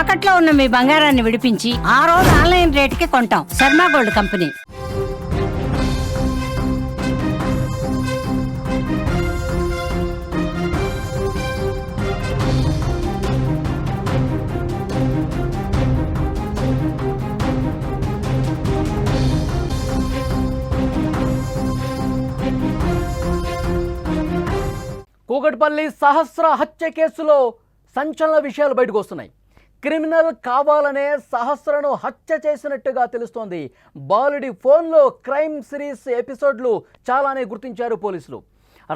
తాకట్లో ఉన్న మీ బంగారాన్ని విడిపించి ఆ రోజు ఆన్లైన్ రేటుకి కొంటాం. Sharma gold company. Kukatpally Sahasra హత్య కేసులో సంచలన విషయాలు బయటకు వస్తున్నాయి. క్రిమినల్ కావాలనే సహస్రను హత్య చేసినట్టుగా తెలుస్తోంది. బాలుడి ఫోన్లో క్రైమ్ సిరీస్ ఎపిసోడ్లు చాలానే గుర్తించారు పోలీసులు.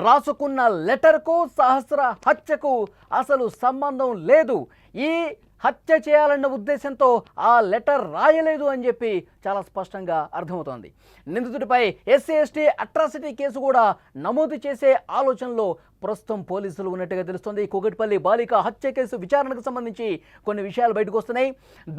రాసుకున్న లెటర్కు సహస్ర హత్యకు అసలు సంబంధం లేదు. ఈ హత్య చేయాలన్న ఉద్దేశంతో ఆ లెటర్ రాయలేదు అని చెప్పి చాలా స్పష్టంగా అర్థమవుతోంది. నిందితుడిపై ఎస్సీ ఎస్టీ అట్రాసిటీ కేసు కూడా నమోదు చేసే ఆలోచనలో ప్రస్తుతం పోలీసులు ఉన్నట్టుగా తెలుస్తోంది. కూకట్పల్లి బాలిక హత్య కేసు విచారణకు సంబంధించి కొన్ని విషయాలు బయటకు వస్తున్నాయి.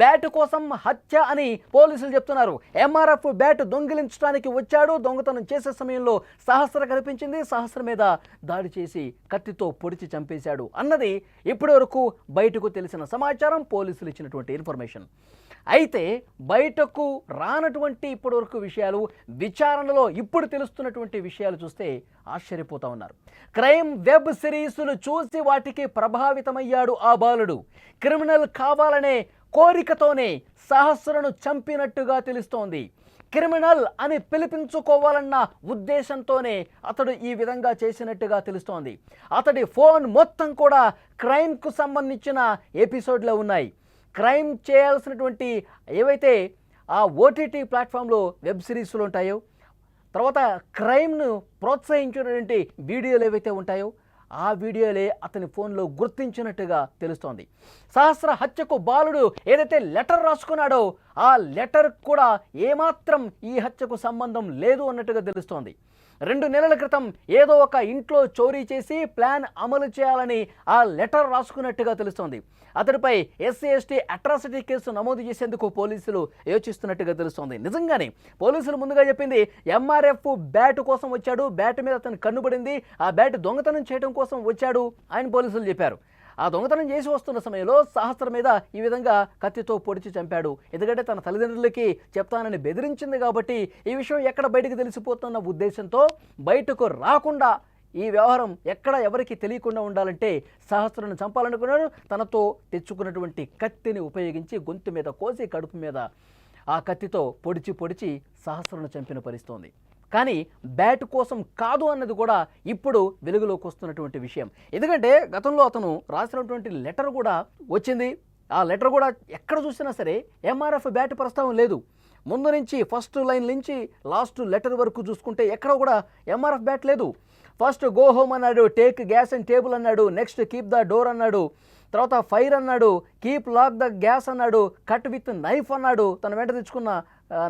బ్యాట్ కోసం హత్య అని పోలీసులు చెప్తున్నారు. ఎంఆర్ఎఫ్ బ్యాట్ దొంగిలించడానికి వచ్చాడు. దొంగతనం చేసే సమయంలో సహస్ర కనిపించింది. సహస్ర మీద దాడి చేసి కత్తితో పొడిచి చంపేశాడు అన్నది ఇప్పటి వరకు బయటకు తెలిసిన సమాచారం. పోలీసులు ఇచ్చినటువంటి ఇన్ఫర్మేషన్. అయితే బయటకు రానటువంటి ఇప్పటివరకు విషయాలు విచారణలో ఇప్పుడు తెలుస్తున్నటువంటి విషయాలు చూస్తే ఆశ్చర్యపోతా ఉన్నారు. క్రైమ్ వెబ్ సిరీస్లు చూసి వాటికి ప్రభావితమయ్యాడు ఆ బాలుడు. క్రిమినల్ కావాలనే కోరికతోనే సహస్రను చంపినట్టుగా తెలుస్తోంది. క్రిమినల్ అని పిలిపించుకోవాలన్న ఉద్దేశంతోనే అతడు ఈ విధంగా చేసినట్టుగా తెలుస్తోంది. అతడి ఫోన్ మొత్తం కూడా క్రైమ్కు సంబంధించిన ఎపిసోడ్లో ఉన్నాయి. క్రైమ్ చేయాల్సినటువంటి ఏవైతే ఆ ఓటీటీ ప్లాట్ఫామ్లో వెబ్ సిరీస్లు ఉంటాయో తర్వాత క్రైమ్ను ప్రోత్సహించినటువంటి వీడియోలు ఏవైతే ఉంటాయో ఆ వీడియోలే అతని ఫోన్లో గుర్తించినట్టుగా తెలుస్తోంది. సహస్ర హత్యకు బాలుడు ఏదైతే లెటర్ రాసుకున్నాడో ఆ లెటర్ కూడా ఏమాత్రం ఈ హత్యకు సంబంధం లేదు అన్నట్టుగా తెలుస్తోంది. రెండు నెలల క్రితం ఏదో ఒక ఇంట్లో చోరీ చేసి ప్లాన్ అమలు చేయాలని ఆ లెటర్ రాసుకున్నట్టుగా తెలుస్తోంది. అతడిపై ఎస్సీ ఎస్టీ అట్రాసిటీ కేసు నమోదు చేసేందుకు పోలీసులు యోచిస్తున్నట్టుగా తెలుస్తోంది. నిజంగానే పోలీసులు ముందుగా చెప్పింది ఎంఆర్ఎఫ్ బ్యాట్ కోసం వచ్చాడు బ్యాట్ మీద అతను కన్నుబడింది ఆ బ్యాట్ దొంగతనం చేయడం కోసం వచ్చాడు ఆయన పోలీసులు చెప్పారు. ఆ దొంగతనం చేసి వస్తున్న సమయంలో సహస్ర మీద ఈ విధంగా కత్తితో పొడిచి చంపాడు. ఎందుకంటే తన తల్లిదండ్రులకి చెప్తానని బెదిరించింది కాబట్టి ఈ విషయం ఎక్కడ బయటకు తెలిసిపోతున్న ఉద్దేశంతో బయటకు రాకుండా ఈ వ్యవహారం ఎక్కడ ఎవరికి తెలియకుండా ఉండాలంటే సహస్రను చంపాలనుకున్నాడు. తనతో తెచ్చుకున్నటువంటి కత్తిని ఉపయోగించి గొంతు మీద కోసి కడుపు మీద ఆ కత్తితో పొడిచి పొడిచి సహస్రను చంపిన పరిస్తోంది కానీ బ్యాట్ కోసం కాదు అన్నది కూడా ఇప్పుడు వెలుగులోకి వస్తున్నటువంటి విషయం. ఎందుకంటే గతంలో అతను రాసినటువంటి లెటర్ కూడా వచ్చింది. ఆ లెటర్ కూడా ఎక్కడ చూసినా సరే ఎంఆర్ఎఫ్ బ్యాట్ ప్రస్తావం లేదు. ముందు నుంచి ఫస్ట్ లైన్ నుంచి లాస్ట్ లెటర్ వరకు చూసుకుంటే ఎక్కడ కూడా ఎంఆర్ఎఫ్ బ్యాట్ లేదు. ఫస్ట్ గో హోమ్ అన్నాడు టేక్ గ్యాస్ అండ్ టేబుల్ అన్నాడు నెక్స్ట్ కీప్ ద డోర్ అన్నాడు తర్వాత ఫైర్ అన్నాడు కీప్ లాక్ ద గ్యాస్ అన్నాడు కట్ విత్ నైఫ్ అన్నాడు తన వెంట తెచ్చుకున్న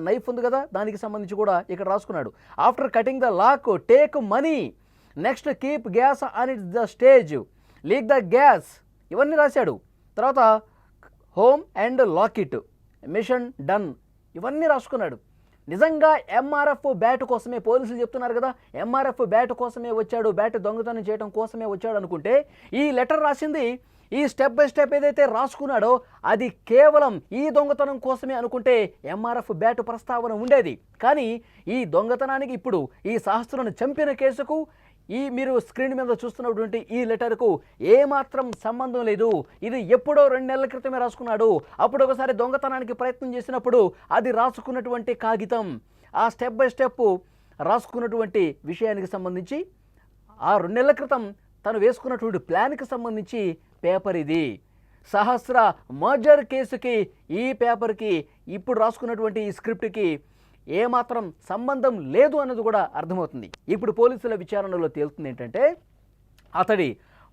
నైఫ్ ఉంది కదా దానికి సంబంధించి కూడా ఇక్కడ రాసుకున్నాడు. After cutting the lock take money next keep gas on it the stage leak the gas ఇవన్నీ రాశాడు. తర్వాత home and lock it mission done ఇవన్నీ రాసుకున్నాడు. నిజంగా ఎంఆర్ఎఫ్ బ్యాట్ కోసమే పోలీసులు చెప్తున్నారు కదా ఎంఆర్ఎఫ్ బ్యాట్ కోసమే వచ్చాడు బ్యాట్ దొంగతనం చేయడం కోసమే వచ్చాడు అనుకుంటే ఈ లెటర్ రాసింది ఈ స్టెప్ బై స్టెప్ ఏదైతే రాసుకున్నాడో అది కేవలం ఈ దొంగతనం కోసమే అనుకుంటే ఎంఆర్ఎఫ్ బ్యాటు ప్రస్తావన ఉండేది. కానీ ఈ దొంగతనానికి ఇప్పుడు ఈ సహస్రను చంపిన కేసుకు ఈ మీరు స్క్రీన్ మీద చూస్తున్నటువంటి ఈ లెటర్కు ఏమాత్రం సంబంధం లేదు. ఇది ఎప్పుడో రెండు నెలల క్రితమే రాసుకున్నాడు. అప్పుడు ఒకసారి దొంగతనానికి ప్రయత్నం చేసినప్పుడు అది రాసుకున్నటువంటి కాగితం. ఆ స్టెప్ బై స్టెప్ రాసుకున్నటువంటి విషయానికి సంబంధించి ఆ రెండు నెలల క్రితం తను వేసుకున్నటువంటి ప్లాన్కి సంబంధించి పేపర్ ఇది. సహస్ర మర్జర్ కేసుకి ఈ పేపర్కి ఇప్పుడు రాసుకున్నటువంటి ఈ స్క్రిప్ట్కి ఏమాత్రం సంబంధం లేదు అన్నది కూడా అర్థమవుతుంది. ఇప్పుడు పోలీసుల విచారణలో తేలుతుంది ఏంటంటే అతడి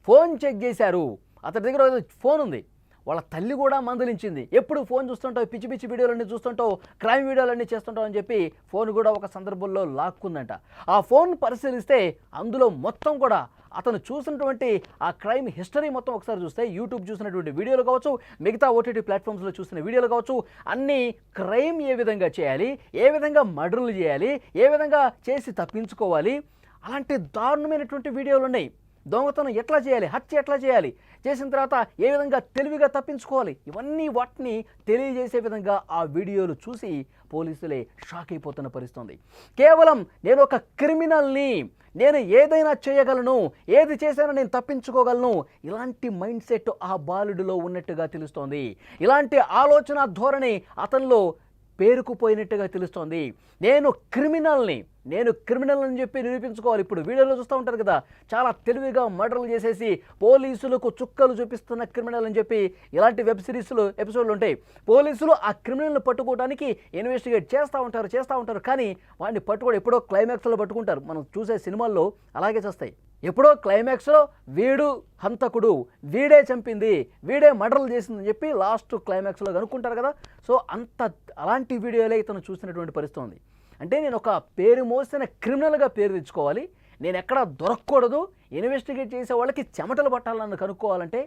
ఫోన్ చెక్ చేశారు. అతడి దగ్గర ఫోన్ ఉంది. వాళ్ళ తల్లి కూడా మందలించింది. ఎప్పుడు ఫోన్ చూస్తుంటావు పిచ్చి పిచ్చి వీడియోలన్నీ చూస్తుంటావు క్రైమ్ వీడియోలన్నీ చేస్తుంటావు అని చెప్పి ఫోన్ కూడా ఒక సందర్భంలో లాక్కుందంట. ఆ ఫోన్ పరిశీలిస్తే అందులో మొత్తం కూడా అతను చూసినటువంటి ఆ క్రైమ్ హిస్టరీ మొత్తం ఒకసారి చూస్తే యూట్యూబ్ చూసినటువంటి వీడియోలు కావచ్చు మిగతా ఓటీటీ ప్లాట్ఫామ్స్లో చూసిన వీడియోలు కావచ్చు అన్నీ క్రైమ్ ఏ విధంగా చేయాలి ఏ విధంగా మర్డర్లు చేయాలి ఏ విధంగా చేసి తప్పించుకోవాలి అలాంటి దారుణమైనటువంటి వీడియోలు ఉన్నాయి. దొంగతనం ఎట్లా చేయాలి? హత్య ఎట్లా చేయాలి? చేసిన తర్వాత ఏ విధంగా తెలివిగా తప్పించుకోవాలి? ఇవన్నీ వాటిని తెలియజేసే విధంగా ఆ వీడియోలు చూసి పోలీసులే షాక్ అయిపోతున్న పరిస్థితుంది. కేవలం నేను ఒక క్రిమినల్ని నేను ఏదైనా చేయగలను ఏది చేసినా నేను తప్పించుకోగలను ఇలాంటి మైండ్ సెట్ ఆ బాలుడిలో ఉన్నట్టుగా తెలుస్తోంది. ఇలాంటి ఆలోచన ధోరణి అతనిలో పేరుకుపోయినట్టుగా తెలుస్తోంది. నేను క్రిమినల్ని నేను క్రిమినల్ అని చెప్పి నిరూపించుకోవాలి. ఇప్పుడు వీడియోలో చూస్తూ ఉంటారు కదా చాలా తెలివిగా మర్డర్లు చేసేసి పోలీసులకు చుక్కలు చూపిస్తున్న క్రిమినల్ అని చెప్పి ఇలాంటి వెబ్ సిరీస్లు ఎపిసోడ్లు ఉంటాయి. పోలీసులు ఆ క్రిమినల్ని పట్టుకోవడానికి ఇన్వెస్టిగేట్ చేస్తూ ఉంటారు చేస్తూ ఉంటారు. కానీ వాడిని పట్టుకోవడం ఎప్పుడో క్లైమాక్స్లో పట్టుకుంటారు. మనం చూసే సినిమాల్లో అలాగే చేస్తాయి. ఎప్పుడో క్లైమాక్స్లో వీడు హంతకుడు వీడే చంపింది వీడే మర్డర్లు చేసిందని చెప్పి లాస్ట్ క్లైమాక్స్లో కనుక్కుంటారు కదా. సో అంత అలాంటి వీడియోలే ఇతను చూసినటువంటి పరిస్థితి ఉంది. అంటే నేను ఒక పేరు మోసిన క్రిమినల్గా పేరు తెచ్చుకోవాలి. నేను ఎక్కడ దొరకకూడదు. ఇన్వెస్టిగేట్ చేసే వాళ్ళకి చెమటలు పట్టాలని కనుక్కోవాలంటే.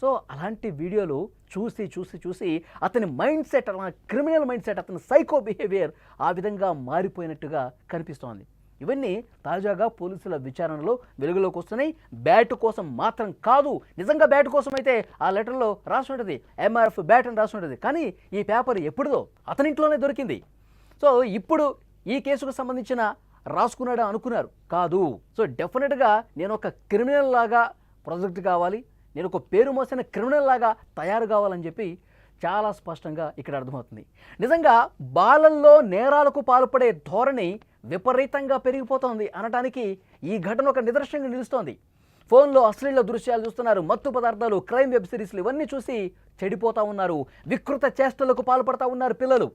సో అలాంటి వీడియోలు చూసి చూసి చూసి అతని మైండ్ సెట్ అలా క్రిమినల్ మైండ్ సెట్ అతని సైకో బిహేవియర్ ఆ విధంగా మారిపోయినట్టుగా కనిపిస్తోంది. ఇవన్నీ తాజాగా పోలీసుల విచారణలో వెలుగులోకి వస్తున్నాయి. బ్యాట్ కోసం మాత్రం కాదు. నిజంగా బ్యాట్ కోసం అయితే ఆ లెటర్లో రాసి ఉంటుంది. ఎంఆర్ఎఫ్ బ్యాట్ అని రాసి ఉంటుంది. కానీ ఈ పేపర్ ఎప్పుడుదో అతని ఇంట్లోనే దొరికింది. సో ఇప్పుడు ఈ కేసుకు సంబంధించిన రాసుకున్నాడు అనుకున్నారు. కాదు. సో డెఫినెట్గా నేను ఒక క్రిమినల్ లాగా ప్రొజెక్ట్ కావాలి. నేను ఒక పేరు మోసిన క్రిమినల్ లాగా తయారు కావాలని చెప్పి చాలా స్పష్టంగా ఇక్కడ అర్థమవుతుంది. నిజంగా బాలల్లో నేరాలకు పాల్పడే ధోరణి విపరీతంగా పెరిగిపోతోంది అనటానికి ఈ ఘటన ఒక నిదర్శనంగా నిలుస్తోంది. ఫోన్లో అశ్లీల దృశ్యాలు చూస్తున్నారు. మత్తు పదార్థాలు క్రైమ్ వెబ్ సిరీస్లు ఇవన్నీ చూసి చెడిపోతూ ఉన్నారు. వికృత చేష్టలకు పాల్పడతా ఉన్నారు పిల్లలు.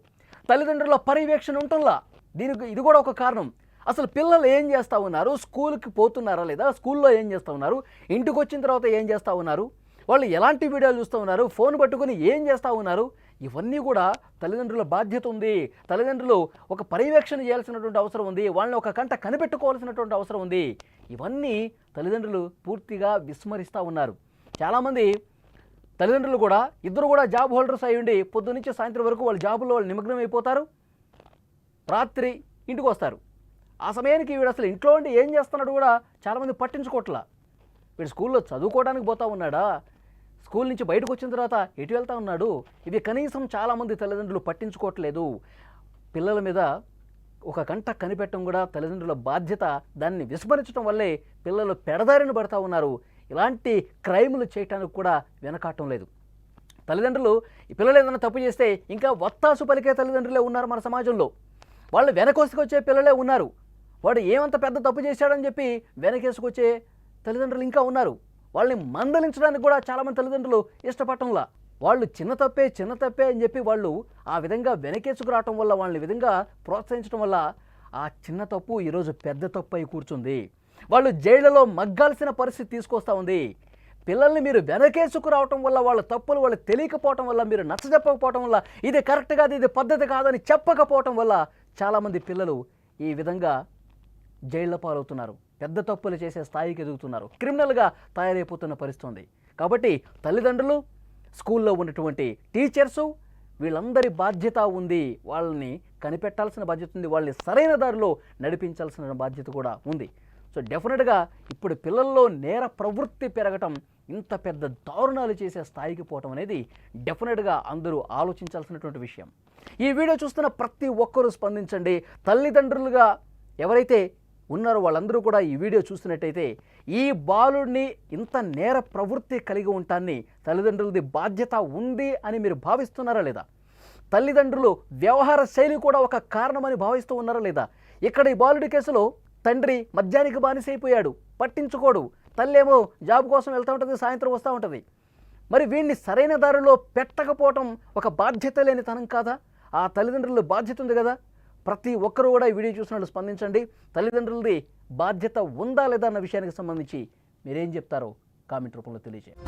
తల్లిదండ్రుల పర్యవేక్షణ ఉంటుందా? దీనికి ఇది కూడా ఒక కారణం. అసలు పిల్లలు ఏం చేస్తూ ఉన్నారు? స్కూల్కి పోతున్నారా లేదా? స్కూల్లో ఏం చేస్తూ ఉన్నారు? ఇంటికి వచ్చిన తర్వాత ఏం చేస్తూ ఉన్నారు? వాళ్ళు ఎలాంటి వీడియోలు చూస్తూ ఉన్నారు? ఫోన్ పట్టుకుని ఏం చేస్తూ ఉన్నారు? ఇవన్నీ కూడా తల్లిదండ్రుల బాధ్యత ఉంది. తల్లిదండ్రులు ఒక పర్యవేక్షణ చేయాల్సినటువంటి అవసరం ఉంది. వాళ్ళని ఒక కంట కనిపెట్టుకోవాల్సినటువంటి అవసరం ఉంది. ఇవన్నీ తల్లిదండ్రులు పూర్తిగా విస్మరిస్తూ ఉన్నారు. చాలామంది తల్లిదండ్రులు కూడా ఇద్దరు కూడా జాబ్ హోల్డర్స్ అయి ఉండి సాయంత్రం వరకు వాళ్ళ జాబులో వాళ్ళు నిమగ్నం అయిపోతారు రాత్రి ఇంటికి వస్తారు. ఆ సమయానికి వీడు అసలు ఇంట్లో ఉండి ఏం చేస్తున్నాడు కూడా చాలామంది పట్టించుకోవట్లా. వీడు స్కూల్లో చదువుకోవడానికి పోతా ఉన్నాడా? స్కూల్ నుంచి బయటకు వచ్చిన తర్వాత ఎటు వెళ్తా ఉన్నాడు? ఇవి కనీసం చాలామంది తల్లిదండ్రులు పట్టించుకోవట్లేదు. పిల్లల మీద ఒక గంట కనిపెట్టడం కూడా తల్లిదండ్రుల బాధ్యత. దాన్ని విస్మరించడం వల్లే పిల్లలు పెడదారిన పడతా ఉన్నారు. ఇలాంటి క్రైములు చేయటానికి కూడా వెనకాటం లేదు. తల్లిదండ్రులు ఈ పిల్లలు ఏదైనా తప్పు చేస్తే ఇంకా వత్తాసు పలికే తల్లిదండ్రులే ఉన్నారు మన సమాజంలో. వాళ్ళు వెనకొసుకొచ్చే పిల్లలే ఉన్నారు. వాడు ఏమంత పెద్ద తప్పు చేశాడని చెప్పి వెనకేసుకొచ్చే తల్లిదండ్రులు ఇంకా ఉన్నారు. వాళ్ళని మందలించడానికి కూడా చాలామంది తల్లిదండ్రులు ఇష్టపడటంలా. వాళ్ళు చిన్న తప్పే చిన్న తప్పే అని చెప్పి వాళ్ళు ఆ విధంగా వెనకేసుకురావటం వల్ల వాళ్ళని విధంగా ప్రోత్సహించడం వల్ల ఆ చిన్న తప్పు ఈరోజు పెద్ద తప్పు అయి కూర్చుంది. వాళ్ళు జైళ్ళలో మగ్గాల్సిన పరిస్థితి తీసుకొస్తా ఉంది. పిల్లల్ని మీరు వెనకేసుకు రావటం వల్ల వాళ్ళ తప్పులు వాళ్ళు తెలియకపోవటం వల్ల మీరు నచ్చజెప్పకపోవటం వల్ల ఇది కరెక్ట్ కాదు ఇది పద్ధతి కాదని చెప్పకపోవటం వల్ల చాలామంది పిల్లలు ఈ విధంగా జైళ్ళ పాలవుతున్నారు. పెద్ద తప్పులు చేసే స్థాయికి ఎదుగుతున్నారు. క్రిమినల్గా తయారైపోతున్న పరిస్థితుంది. కాబట్టి తల్లిదండ్రులు స్కూల్లో ఉన్నటువంటి టీచర్సు వీళ్ళందరి బాధ్యత ఉంది. వాళ్ళని కనిపెట్టాల్సిన బాధ్యత ఉంది. వాళ్ళని సరైన దారిలో నడిపించాల్సిన బాధ్యత కూడా ఉంది. సో డెఫినెట్గా ఇప్పుడు పిల్లల్లో నేర ప్రవృత్తి పెరగటం ఇంత పెద్ద దారుణాలు చేసే స్థాయికి పోవటం అనేది డెఫినెట్గా అందరూ ఆలోచించాల్సినటువంటి విషయం. ఈ వీడియో చూస్తున్న ప్రతి ఒక్కరూ స్పందించండి. తల్లిదండ్రులుగా ఎవరైతే ఉన్నారో వాళ్ళందరూ కూడా ఈ వీడియో చూస్తున్నట్టయితే ఈ బాలుడిని ఇంత నేర ప్రవృత్తి కలిగి ఉంటాన్ని తల్లిదండ్రులది బాధ్యత ఉంది అని మీరు భావిస్తున్నారా లేదా? తల్లిదండ్రులు వ్యవహార శైలి కూడా ఒక కారణమని భావిస్తూ ఉన్నారా లేదా? ఇక్కడ ఈ బాలుడి కేసులో తండ్రి మద్యానికి బానిసైపోయాడు పట్టించుకోడు. తల్లేమో జాబ్ కోసం వెళ్తూ ఉంటుంది సాయంత్రం వస్తూ ఉంటుంది. మరి వీడిని సరైన దారిలో పెట్టకపోవటం ఒక బాధ్యత లేని తనం కాదా? ఆ తల్లిదండ్రులు బాధ్యత ఉంది కదా? ప్రతి ఒక్కరూ కూడా ఈ వీడియో చూసినట్లు స్పందించండి. తల్లిదండ్రులది బాధ్యత ఉందా లేదా అన్న విషయానికి సంబంధించి మీరేం చెప్తారో కామెంట్ రూపంలో తెలియజేయండి.